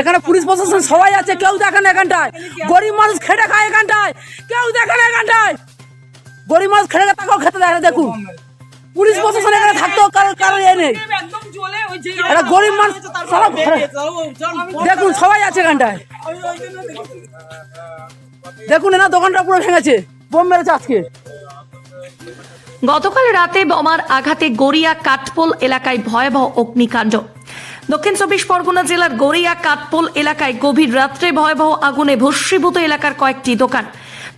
এখানে পুলিশ প্রশাসন সবাই আছে, কেউ দেখে না এখানটায়। গরিব মানুষ খেটে খায় এখানটায়। কেউ দেখে না এখানটায়। গরিব মানুষ খেটে তাকেও খেতে দেখে দেখুন। পুলিশ প্রশাসন এখানে থাকতেও কারোর কারোর এ নেই। গরিব মানুষ দেখুন, সবাই আছে এখানটায়। দেখুন এনা দোকানটা পুরো ভেঙেছে। বোম মেরেছে আজকে। গতকাল রাতে বোমার আঘাতে গড়িয়া কাঠপোল এলাকায় ভয়াবহ অগ্নিকাণ্ড। দক্ষিণ চব্বিশ পরগনা জেলার গড়িয়া কাতপোল এলাকায় গভীর রাত্রে ভয়াবহ আগুনে ভস্মীভূত এলাকার কয়েকটি দোকান।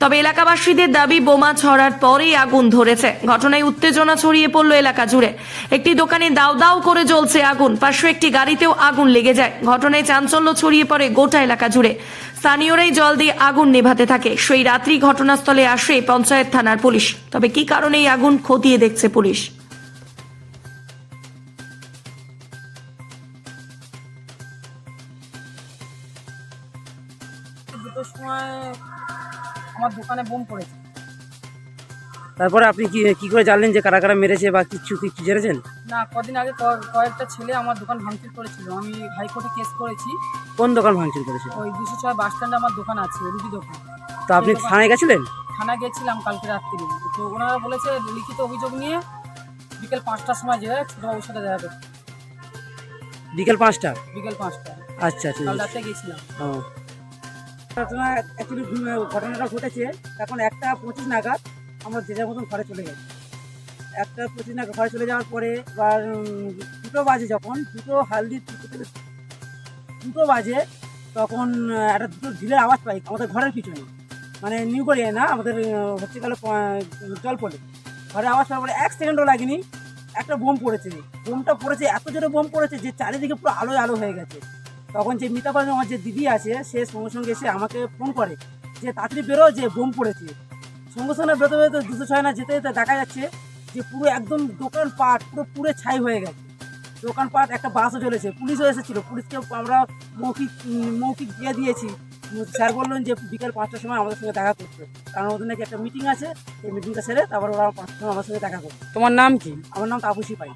তবে এলাকাবাসীদের দাবি, বোমা ছড়ার পরেই আগুন ধরেছে। ঘটনায় উত্তেজনা ছড়িয়ে পড়ল এলাকা জুড়ে। একটি দোকানে দাউ দাউ করে জ্বলছে আগুন। পাশে একটি গাড়িতেও আগুন লেগে যায়। ঘটনায় চাঞ্চল্য ছড়িয়ে পড়ে গোটা এলাকা জুড়ে। স্থানীয়রাই জল দিয়ে আগুন নেভাতে থাকে। সেই রাত্রি ঘটনাস্থলে আসে পঞ্চায়েত থানার পুলিশ। তবে কি কারণে এই আগুন খতিয়ে দেখছে পুলিশ? দুটোর সময় আমার দোকানে বোম পড়েছে। তারপরে আপনি কি কি করে জানলেন যে কারা কারা মেরেছে বা কিছু কি কি জেনেছেন? না কদিন আগে কয়েকটা ছেলে আমার দোকান ভাঙচুর করেছিল। আমি হাইকোর্টে কেস করেছি। কোন দোকান ভাঙচুর করেছে ওই দুশো ছয় বাস স্ট্যান্ডে আমার দোকান আছে রুটি দোকান। তো আপনি থানায় গেছিলেন? থানায় গেছিলাম কালকে রাত্রি। তো ওনারা বলেছে লিখিত অভিযোগ নিয়ে বিকেল পাঁচটার সময় যে ছোটবাবুর সাথে দেখা করতে। বিকেল পাঁচটা বিকেল পাঁচটা আচ্ছা আচ্ছা কাল রাতে গেছিলাম। ও। ঘটনা অ্যাকচুয়ালি ঘটনাটা ঘটেছে। এখন একটা পঁচিশ নাগাদ আমরা যে যার মতন ঘরে চলে গেছি একটা পঁচিশ নাগাদ ঘরে চলে যাওয়ার পরে এবার দুটো বাজে যখন, দুটো হালদি দুটো বাজে, তখন একটা দুটো ঢিলের আওয়াজ পাই আমাদের ঘরের পিছনে। মানে নিউ গড়িয়ে না, আমাদের হচ্ছে গেল জল পড়ে ঘরে আওয়াজ পাওয়ার পরে এক সেকেন্ডও লাগেনি, একটা বোম পড়েছে। বোমটা পড়েছে, এত জোরে বোম পড়েছে যে চারিদিকে পুরো আলোয় আলো হয়ে গেছে। তখন যে মিতা পাল আমার যে দিদি আছে সে সঙ্গে সঙ্গে এসে আমাকে ফোন করে যে তাড়াতাড়ি বেরো যে বোম পড়েছে। সঙ্গে সঙ্গে বেরোতে বেরোতে দুশো ছয় না যেতে যেতে দেখা যাচ্ছে যে পুরো একদম দোকান পাট পুরো পুরো ছাই হয়ে গেছে। দোকান পাট একটা বাসও চলেছে। পুলিশও এসেছিল। পুলিশকে আমরা মৌখিক মৌখিক দিয়ে দিয়েছি। স্যার বললেন যে বিকেল পাঁচটার সময় আমাদের সঙ্গে দেখা করতে। কারণ ওদের নাকি একটা মিটিং আছে। সেই মিটিংটা সেরে তারপর ওরা পাঁচটার সময় আমার সঙ্গে দেখা করবে। তোমার নাম কি? আমার নাম তাপসী পাই